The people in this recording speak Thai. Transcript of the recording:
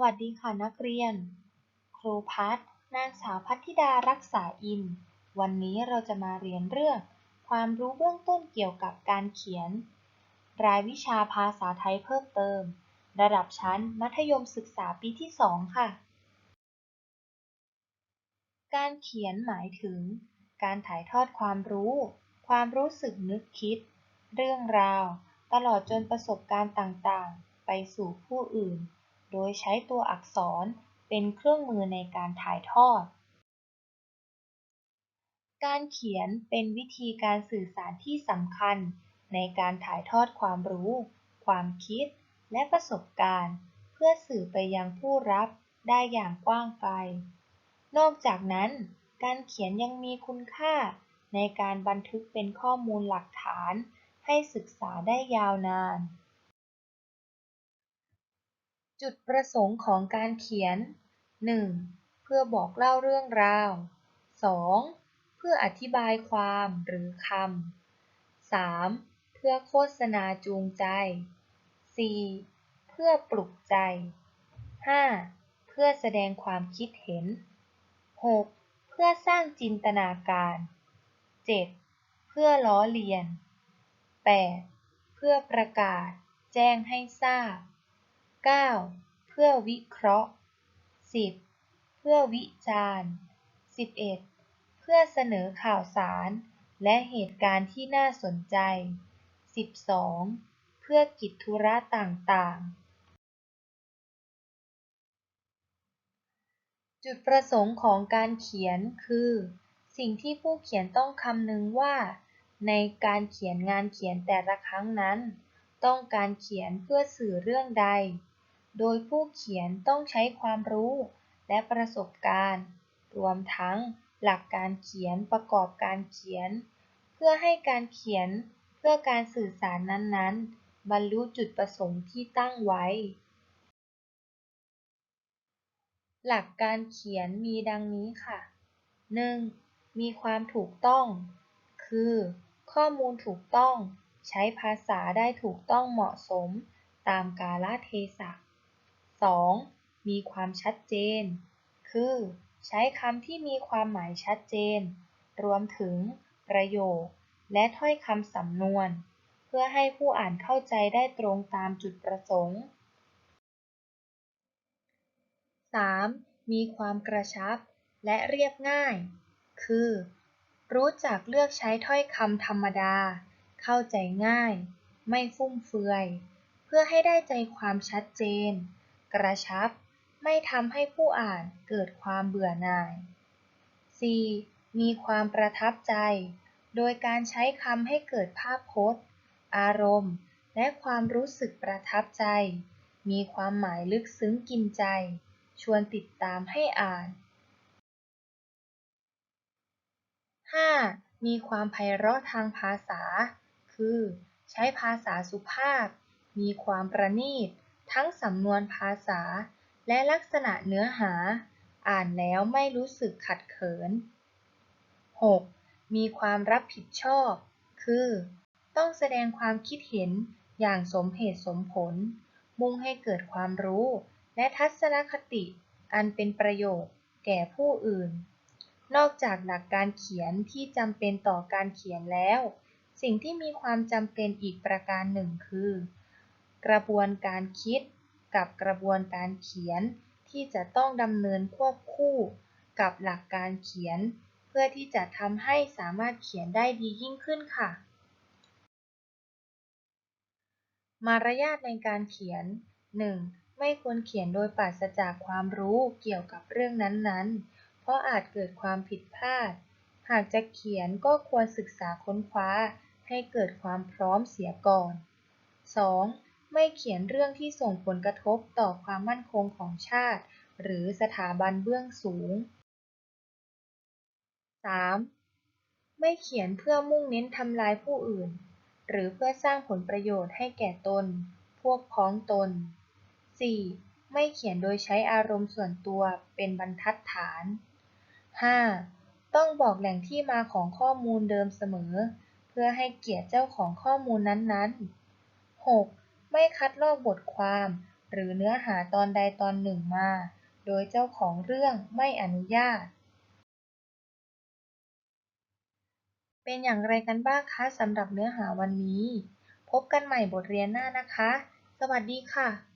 วัสดีค่ะนักเรียน ครูพัฒนางสาวพัทธิดารักษาอิน วันนี้เราจะมาเรียนเรื่อง ความรู้เบื้องต้นเกี่ยวกับการเขียน รายวิชาภาษาไทยเพิ่มเติม ระดับชั้นมัธยมศึกษาปีที่ 2 ค่ะ การเขียนหมายถึง การถ่ายทอดความรู้ ความรู้สึกนึกคิด เรื่องราว ตลอดจนประสบการณ์ต่างๆ ไปสู่ผู้อื่น โดยใช้ตัวอักษรเป็นเครื่องมือในการถ่ายทอด การเขียนเป็นวิธีการสื่อสารที่สำคัญ ในการถ่ายทอดความรู้ ความคิด และประสบการณ์ เพื่อสื่อไปยังผู้รับได้อย่างกว้างไกล นอกจากนั้น การเขียนยังมีคุณค่า ในการบันทึกเป็นข้อมูลหลักฐาน ให้ศึกษาได้ยาวนาน จุดประสงค์ของการเขียน 1. เพื่อบอกเล่าเรื่องราว 2. เพื่ออธิบายความหรือคำ 3. เพื่อโฆษณาจูงใจ 4. เพื่อปลุกใจ 5. เพื่อแสดงความคิดเห็น 6. เพื่อสร้างจินตนาการ 7. เพื่อล้อเลียน 8. เพื่อประกาศ แจ้งให้ทราบ 9. เพื่อวิเคราะห์ 10. เพื่อวิจารณ์ 11. เพื่อเสนอข่าวสาร และเหตุการณ์ที่น่าสนใจ 12. เพื่อกิจธุระต่างๆจุดประสงค์ของการเขียนคือ สิ่งที่ผู้เขียนต้องคำนึงว่า ในการเขียนงานเขียนแต่ละครั้งนั้น ต้องการเขียนเพื่อสื่อเรื่องใด โดยผู้เขียนต้องใช้ความรู้และประสบการณ์ รวมทั้งหลักการเขียนประกอบการเขียน เพื่อให้การเขียนเพื่อการสื่อสารนั้นๆ บรรลุจุดประสงค์ที่ตั้งไว้ หลักการเขียนมีดังนี้ค่ะ 1. มีความถูกต้อง คือ ข้อมูลถูกต้อง ใช้ภาษาได้ถูกต้องเหมาะสม ตามกาลเทศะ 2. มีความชัดเจน คือ ใช้คำที่มีความหมายชัดเจน รวมถึง ประโยค และถ้อยคำสำนวน เพื่อให้ผู้อ่านเข้าใจได้ตรงตามจุดประสงค์ 3. มีความกระชับ และเรียบง่าย คือ รู้จักเลือกใช้ถ้อยคำธรรมดา เข้าใจง่าย ไม่ฟุ่มเฟือย เพื่อให้ได้ใจความชัดเจน กระชับ ไม่ทำให้ผู้อ่านเกิดความเบื่อหน่าย 4. มีความประทับใจ โดยการใช้คำให้เกิดภาพพจน์ อารมณ์ และความรู้สึกประทับใจ มีความหมายลึกซึ้งกินใจ ชวนติดตามให้อ่าน 5. มีความไพเราะทางภาษา คือ ใช้ภาษาสุภาพ มีความประณีต ทั้งสำนวนภาษา และลักษณะเนื้อหา อ่านแล้วไม่รู้สึกขัดเขิน 6. มีความรับผิดชอบ คือ ต้องแสดงความคิดเห็นอย่างสมเหตุสมผล มุ่งให้เกิดความรู้ และทัศนคติ อันเป็นประโยชน์ แก่ผู้อื่น นอกจากหลักการเขียนที่จำเป็นต่อการเขียนแล้ว สิ่งที่มีความจำเป็นอีกประการหนึ่งคือ กระบวนการคิดกับกระบวนการเขียนที่จะต้องดำเนินควบคู่กับหลักการเขียน เพื่อที่จะทำให้สามารถเขียนได้ดียิ่งขึ้นค่ะ มารยาทในการเขียน 1. ไม่ควรเขียนโดยปราศจากความรู้เกี่ยวกับเรื่องนั้นๆ เพราะอาจเกิดความผิดพลาด หากจะเขียนก็ควรศึกษาค้นคว้าให้เกิดความพร้อมเสียก่อน 2. ไม่เขียนเรื่องที่ส่งผลกระทบต่อความมั่นคงของชาติ หรือสถาบันเบื้องสูง 3. ไม่เขียนเพื่อมุ่งเน้นทำลายผู้อื่น หรือเพื่อสร้างผลประโยชน์ให้แก่ตน พวกพ้องตน 4. ไม่เขียนโดยใช้อารมณ์ส่วนตัวเป็นบรรทัดฐาน 5. ต้องบอกแหล่งที่มาของข้อมูลเดิมเสมอ เพื่อให้เกียรติเจ้าของข้อมูลนั้นๆ 6. ไม่คัดลอกบทความ หรือเนื้อหาตอนใดตอนหนึ่งมา โดยเจ้าของเรื่องไม่อนุญาต เป็นอย่างไรกันบ้างคะสำหรับเนื้อหาวันนี้ พบกันใหม่บทเรียนหน้านะคะ สวัสดีค่ะ